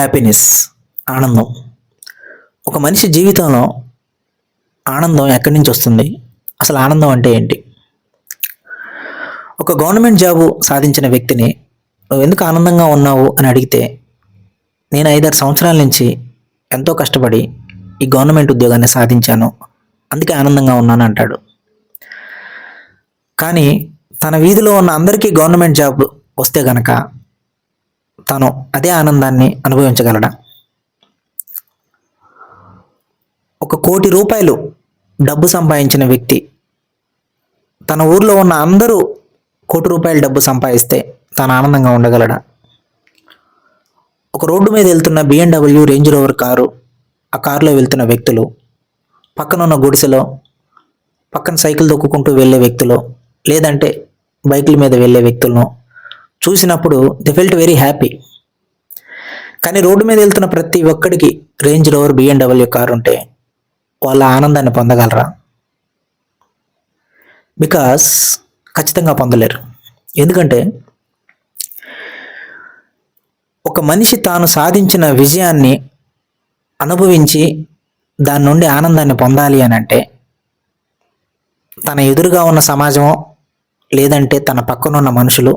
Happiness ఆనందం. ఒక మనిషి జీవితంలో ఆనందం ఎక్కడి నుంచి వస్తుంది? అసలు ఆనందం అంటే ఏంటి? ఒక గవర్నమెంట్ జాబు సాధించిన వ్యక్తిని నువ్వు ఎందుకు ఆనందంగా ఉన్నావు? అని అడిగితే నేను ఐదారు సంవత్సరాల నుంచి ఎంతో కష్టపడి ఈ గవర్నమెంట్ ఉద్యోగాన్ని సాధించాను. అందుకే ఆనందంగా ఉన్నాను అంటాడు. కానీ తన వీధిలో ఉన్న అందరికీ గవర్నమెంట్ జాబ్ వస్తే గనక తను అదే ఆనందాన్ని అనుభవించగలడా? ఒక కోటి రూపాయలు డబ్బు సంపాదించిన వ్యక్తి తన ఊర్లో ఉన్న అందరూ కోటి రూపాయలు డబ్బు సంపాదిస్తే తాను ఆనందంగా ఉండగలడా? ఒక రోడ్డు మీద వెళ్తున్న బిఎండబ్ల్యూ రేంజ్ రోవర్ కారు ఆ కారులో వెళ్తున్న వ్యక్తులు పక్కనున్న గుడిసెలో పక్కన సైకిల్ తొక్కుకుంటూ వెళ్ళే వ్యక్తులు లేదంటే బైకుల మీద వెళ్ళే వ్యక్తులను చూసినప్పుడు ది ఫెల్ట్ వెరీ హ్యాపీ. కానీ రోడ్డు మీద వెళ్తున్న ప్రతి ఒక్కడికి రేంజ్ రోవర్ బిఎండబ్ల్యూ కారు ఉంటే వాళ్ళ ఆనందాన్ని పొందగలరా? బికాస్ ఖచ్చితంగా పొందలేరు. ఎందుకంటే ఒక మనిషి తాను సాధించిన విజయాన్ని అనుభవించి దాని నుండి ఆనందాన్ని పొందాలి అని అంటే తన ఎదురుగా ఉన్న సమాజమో లేదంటే తన పక్కనున్న మనుషులు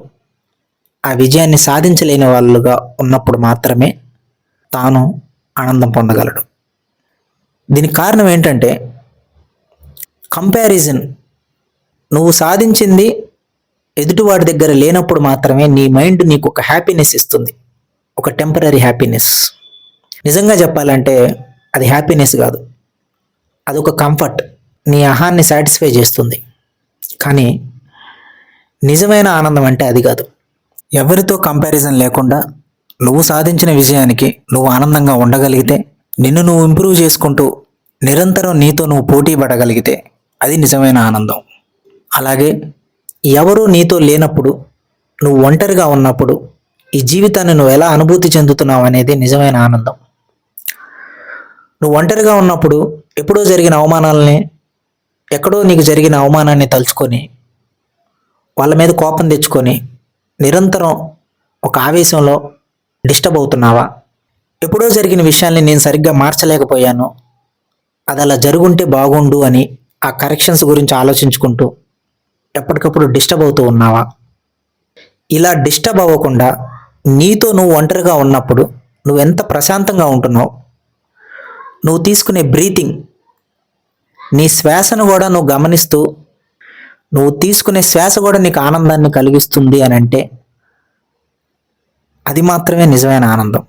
ఆ విజయాన్ని సాధించలేని వాళ్ళుగా ఉన్నప్పుడు మాత్రమే తాను ఆనందం పొందగలడు. దీనికి కారణం ఏంటంటే కంపారిజన్ నువ్వు సాధించింది ఎదుటివాడి దగ్గర లేనప్పుడు మాత్రమే నీ మైండ్ నీకు ఒక హ్యాపీనెస్ ఇస్తుంది. ఒక టెంపరీ హ్యాపీనెస్ నిజంగా చెప్పాలంటే అది హ్యాపీనెస్ కాదు. అది ఒక కంఫర్ట్ నీ అహాన్ని సాటిస్ఫై చేస్తుంది. కానీ నిజమైన ఆనందం అంటే అది కాదు. ఎవరితో కంపారిజన్ లేకుండా నువ్వు సాధించిన విజయానికి నువ్వు ఆనందంగా ఉండగలిగితే నిన్ను నువ్వు ఇంప్రూవ్ చేసుకుంటూ నిరంతరం నీతో నువ్వు పోటీ పడగలిగితే అది నిజమైన ఆనందం. అలాగే ఎవరూ నీతో లేనప్పుడు నువ్వు ఒంటరిగా ఉన్నప్పుడు ఈ జీవితాన్ని నువ్వు ఎలా అనుభూతి చెందుతున్నావు అనేది నిజమైన ఆనందం. నువ్వు ఒంటరిగా ఉన్నప్పుడు ఎప్పుడో జరిగిన అవమానాలని ఎక్కడో నీకు జరిగిన అవమానాన్ని తలుచుకొని వాళ్ళ మీద కోపం తెచ్చుకొని నిరంతరం ఒక ఆవేశంలో డిస్టర్బ్ అవుతున్నావా? ఎప్పుడో జరిగిన విషయాల్ని నేను సరిగ్గా మార్చలేకపోయాను. అది అలా జరుగుంటే బాగుండు అని ఆ కరెక్షన్స్ గురించి ఆలోచించుకుంటూ ఎప్పటికప్పుడు డిస్టర్బ్ అవుతూ ఉన్నావా? ఇలా డిస్టర్బ్ అవ్వకుండా నీతో నువ్వు ఒంటరిగా ఉన్నప్పుడు నువ్వు ఎంత ప్రశాంతంగా ఉంటున్నావు? నువ్వు తీసుకునే బ్రీతింగ్ నీ శ్వాసను కూడా నువ్వు గమనిస్తూ నువ్వు తీసుకునే శ్వాస కూడా నీకు ఆనందాన్ని కలిగిస్తుంది అని అంటే అది మాత్రమే నిజమైన ఆనందం.